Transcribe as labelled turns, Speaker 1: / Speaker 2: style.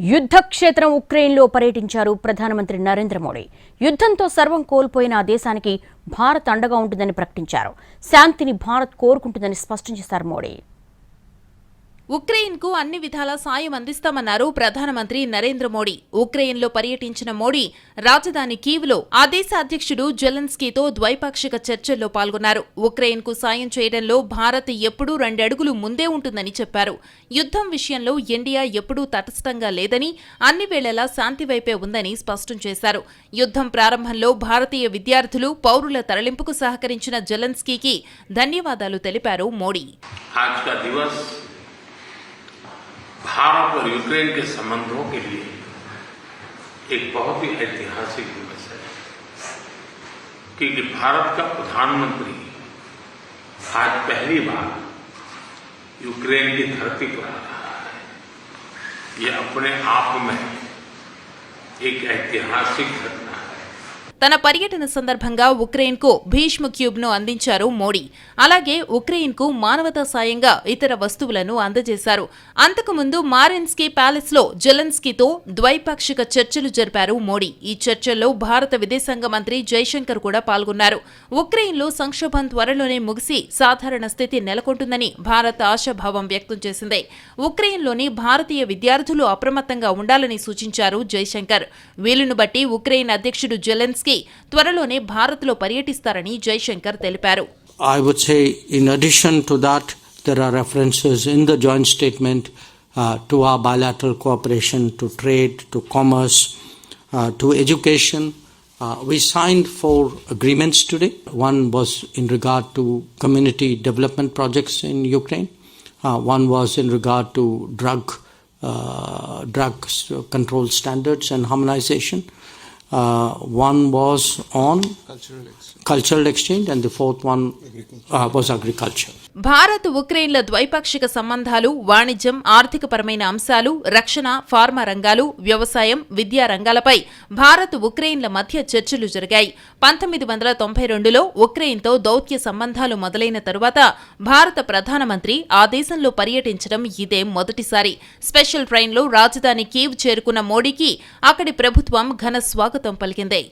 Speaker 1: యుద్ధక్షేత్రం ఉక్రెయిన్లో పర్యటించారు ప్రధానమంత్రి నరేంద్ర మోడీ. యుద్ధంతో సర్వం కోల్పోయిన ఆ దేశానికి భారత్ అండగా ఉంటుందని ప్రకటించారు. శాంతిని భారత్ కోరుకుంటుందని స్పష్టం చేశారు మోడీ.
Speaker 2: ఉక్రెయిన్కు అన్ని విధాల సాయం అందిస్తామన్నారు ప్రధానమంత్రి నరేంద్ర మోడీ. ఉక్రెయిన్లో పర్యటించిన మోడీ రాజధాని కీవ్లో ఆ దేశ అధ్యక్షుడు జెలెన్స్కీతో ద్వైపాక్షిక చర్చల్లో పాల్గొన్నారు. ఉక్రెయిన్కు సాయం చేయడంలో భారత్ ఎప్పుడూ రెండడుగులు ముందే ఉంటుందని చెప్పారు. యుద్ధం విషయంలో ఇండియా ఎప్పుడూ తటస్థంగా లేదని అన్ని వేళలా శాంతి వైపే ఉందని స్పష్టం చేశారు. యుద్ధం ప్రారంభంలో భారతీయ విద్యార్థులు పౌరుల తరలింపుకు సహకరించిన జెలెన్స్కీకి ధన్యవాదాలు తెలిపారు మోడీ.
Speaker 3: भारत और यूक्रेन के संबंधों के लिए एक बहुत ही ऐतिहासिक दिवस है। क्योंकि भारत का प्रधानमंत्री आज पहली बार यूक्रेन की धरती पर आ रहा है। ये अपने आप में एक ऐतिहासिक घटना
Speaker 2: తన పర్యటన సందర్భంగా ఉక్రెయిన్కు భీష్మ క్యూబ్ను అందించారు మోడీ. అలాగే ఉక్రెయిన్కు మానవతా సాయంగా ఇతర వస్తువులను అందజేశారు. అంతకుముందు మారెన్స్కీ ప్యాలెస్లో జెలెన్స్కీతో ద్వైపాక్షిక చర్చలు జరిపారు మోడీ. ఈ చర్చల్లో భారత విదేశాంగ మంత్రి జైశంకర్ కూడా పాల్గొన్నారు. ఉక్రెయిన్లో సంక్షోభం త్వరలోనే ముగిసి సాధారణ స్థితి నెలకొంటుందని భారత్ ఆశాభావం వ్యక్తం చేసింది. ఉక్రెయిన్లోని భారతీయ విద్యార్థులు అప్రమత్తంగా ఉండాలని సూచించారు జైశంకర్. వీలును బట్టి ఉక్రెయిన్ అధ్యక్షుడు Zelensky త్వరలోనే భారత్లో పర్యటిస్తారని జైశంకర్ తెలిపారు
Speaker 4: I would say, in addition to that, there are references in the joint statement uh, to our bilateral cooperation, to trade, to commerce, uh, to education. Uh, we signed four agreements today. One was in regard to community development projects in Ukraine. Uh, one was in regard to drug uh, drug control standards and harmonization. Uh, one was on cultural exchange, and the fourth one uh, was agriculture.
Speaker 2: Bharat ఉక్రెయిన్ల ద్వైపాక్షిక సంబంధాలు వాణిజ్యం ఆర్థికపరమైన అంశాలు రక్షణ pharma రంగాలు వ్యవసాయం విద్యా రంగాలపై భారత్ ఉక్రెయిన్ల మధ్య చర్చలు జరిగాయి. పంతొమ్మిది వందల తొంభై రెండులో ఉక్రెయిన్తో దౌత్య సంబంధాలు మొదలైన తరువాత భారత ప్రధానమంత్రి ఆ దేశంలో పర్యటించడం ఇదే మొదటిసారి. స్పెషల్ ట్రైన్లో రాజధాని కీవ్ చేరుకున్న మోడీకి అక్కడి ప్రభుత్వం ఘన స్వాగతం పలికింది.